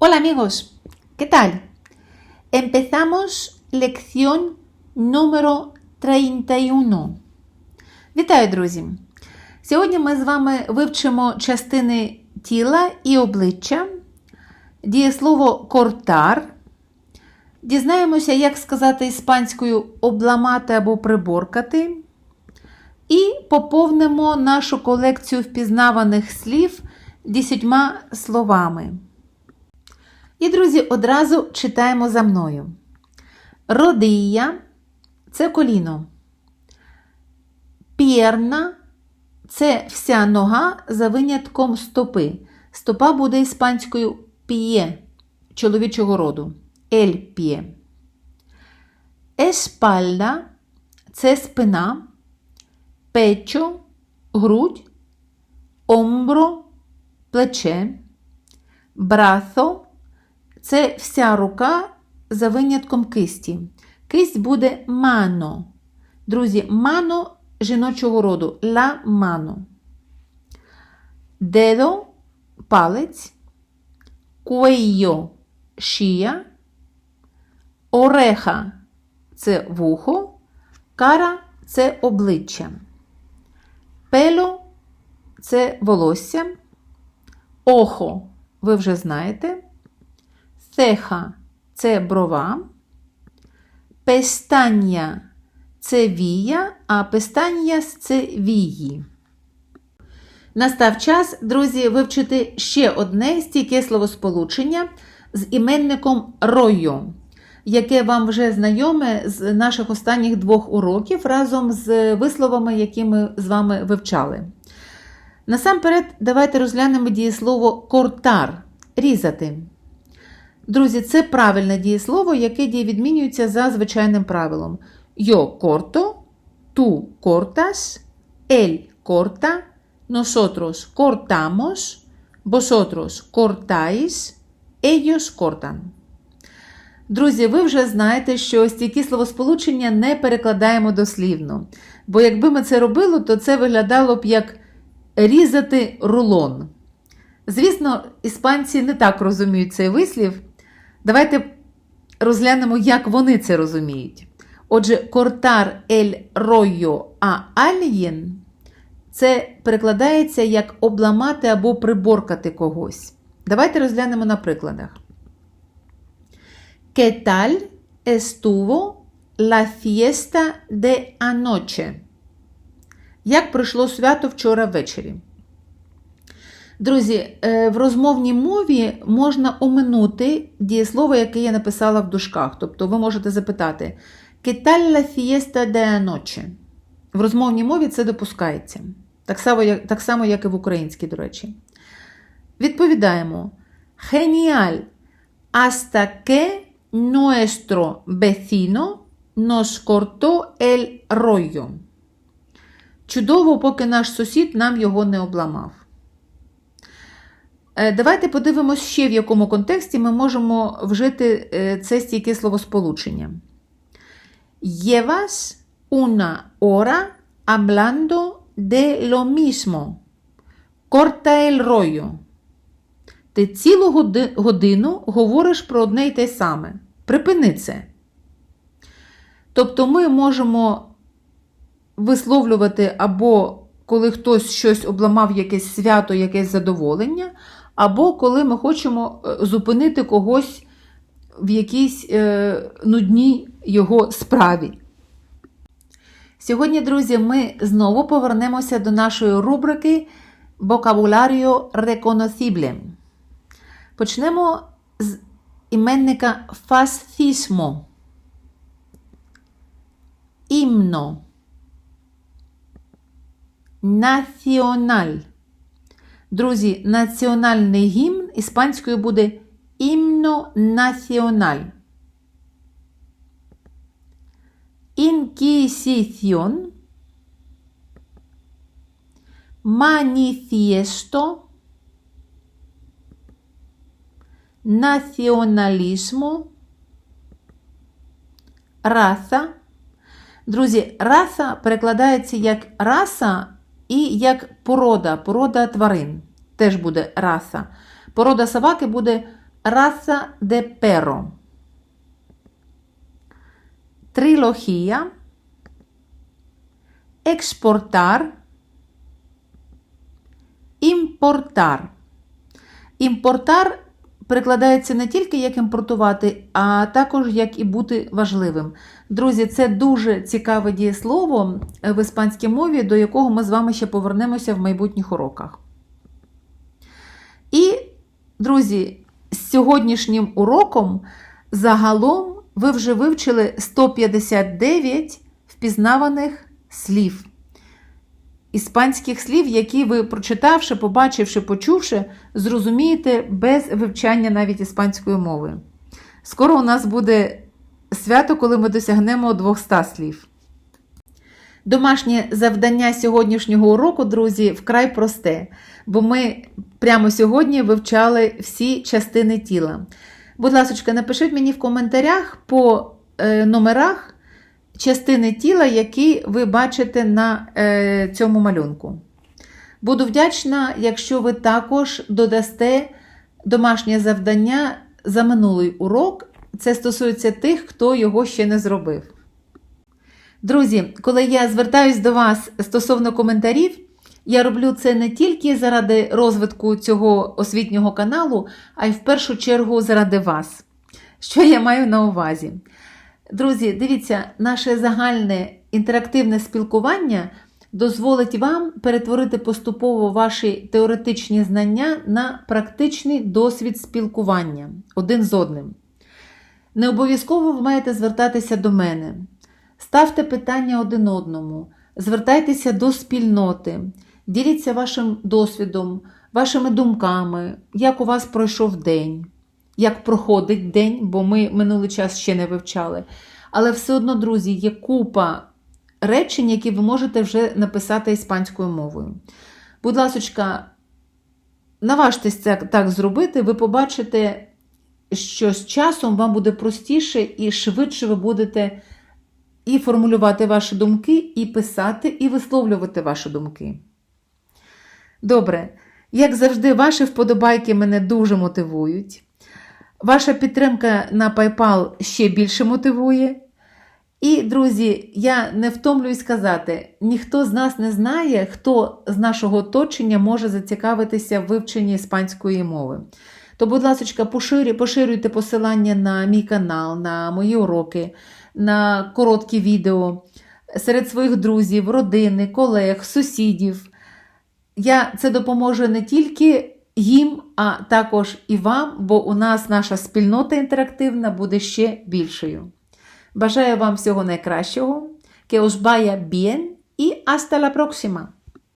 Hola amigos, ¿qué tal? Empezamos lección número 31. Вітаю, друзі! Сьогодні ми з вами вивчимо частини тіла і обличчя, дієслово кортар. Дізнаємося, як сказати іспанською обламати або приборкати. І поповнимо нашу колекцію впізнаваних слів десятьма словами. І, друзі, одразу читаємо за мною. Родия це коліно. Пірна це вся нога за винятком стопи. Стопа буде іспанською п'є чоловічого роду. Ель п'є. Еспальда це спина, печо, грудь, омбро, плече, брасо це вся рука за винятком кисті. Кисть буде мано. Друзі, мано жіночого роду ла мано. Дедо палець, куейо шия, ореха це вухо, кара це обличчя. Пело це волосся, охо ви вже знаєте. Цеха це брова, пестання це вія, а пестаньяс це вії. Настав час, друзі, вивчити ще одне стійке словосполучення з іменником ройо, яке вам вже знайоме з наших останніх двох уроків разом з висловами, які ми з вами вивчали. Насамперед, давайте розглянемо дієслово кортар різати. Друзі, це правильне дієслово, яке відмінюється за звичайним правилом. Yo corto, tú cortas, él corta, nosotros cortamos, vosotros cortáis, ellos cortan. Друзі, ви вже знаєте, що стійкі словосполучення не перекладаємо дослівно. Бо якби ми це робили, то це виглядало б як різати рулон. Звісно, іспанці не так розуміють цей вислів. Давайте розглянемо, як вони це розуміють. Отже, кортар ель ройо а альєн це перекладається як обламати або приборкати когось. Давайте розглянемо на прикладах. ¿Qué tal estuvo la fiesta de anoche? Як пройшло свято вчора ввечері? Друзі, в розмовній мові можна оминути дієслово, яке я написала в дужках. Тобто ви можете запитати «Qué tal la fiesta de anoche?» В розмовній мові це допускається. Так само, як, так само, як і в українській, до речі. Відповідаємо: Genial, hasta que nuestro vecino nos cortó. Чудово, поки наш сусід нам його не обламав. Давайте подивимось ще, в якому контексті ми можемо вжити це стійке словосполучення. Llevas una hora hablando de lo mismo. Corta el rollo. Ти цілу годину говориш про одне й те саме. Припини це. Тобто ми можемо висловлювати або коли хтось щось обламав якесь свято, якесь задоволення, або коли ми хочемо зупинити когось в якійсь е, нудній його справі. Сьогодні, друзі, ми знову повернемося до нашої рубрики Vocabulario Reconocible. Почнемо з іменника фасфісмо. Імно. Національ. Друзі, національний гімн іспанською буде імно національ. Інкісіціон. Маніфієсто. Націоналізмо. Раса. Друзі, раса перекладається як раса і як порода, порода тварин. Теж буде раса. Порода собаки буде raza de perro. Trilogía. Exportar. Імпортар. Імпортар перекладається не тільки як імпортувати, а також як і бути важливим. Друзі, це дуже цікаве дієслово в іспанській мові, до якого ми з вами ще повернемося в майбутніх уроках. І, друзі, з сьогоднішнім уроком загалом ви вже вивчили 159 впізнаваних слів іспанських слів, які ви, прочитавши, побачивши, почувши, зрозумієте без вивчання навіть іспанської мови. Скоро у нас буде свято, коли ми досягнемо 200 слів. Домашнє завдання сьогоднішнього уроку, друзі, вкрай просте, бо ми прямо сьогодні вивчали всі частини тіла. Будь ласка, напишіть мені в коментарях по е, номерах частини тіла, які ви бачите на е, цьому малюнку. Буду вдячна, якщо ви також додасте домашнє завдання за минулий урок. Це стосується тих, хто його ще не зробив. Друзі, коли я звертаюсь до вас стосовно коментарів, я роблю це не тільки заради розвитку цього освітнього каналу, а й в першу чергу заради вас. Що я маю на увазі? Друзі, дивіться, наше загальне інтерактивне спілкування дозволить вам перетворити поступово ваші теоретичні знання на практичний досвід спілкування один з одним. Не обов'язково ви маєте звертатися до мене. Ставте питання один одному, звертайтеся до спільноти, діліться вашим досвідом, вашими думками, як у вас пройшов день як проходить день, бо ми минулий час ще не вивчали. Але все одно, друзі, є купа речень, які ви можете вже написати іспанською мовою. Будь ласка, наважтесь це так зробити, ви побачите, що з часом вам буде простіше і швидше ви будете і формулювати ваші думки, і писати, і висловлювати ваші думки. Добре, як завжди, ваші вподобайки мене дуже мотивують. Ваша підтримка на PayPal ще більше мотивує. І, друзі, я не втомлююсь сказати: ніхто з нас не знає, хто з нашого оточення може зацікавитися в вивченні іспанської мови. То, будь ласка, поширюйте посилання на мій канал, на мої уроки, на короткі відео серед своїх друзів, родини, колег, сусідів. Я, Це допоможе не тільки їм, а також і вам, бо у нас наша спільнота інтерактивна буде ще більшою. Бажаю вам всього найкращого, que os vaya bien і hasta la próxima!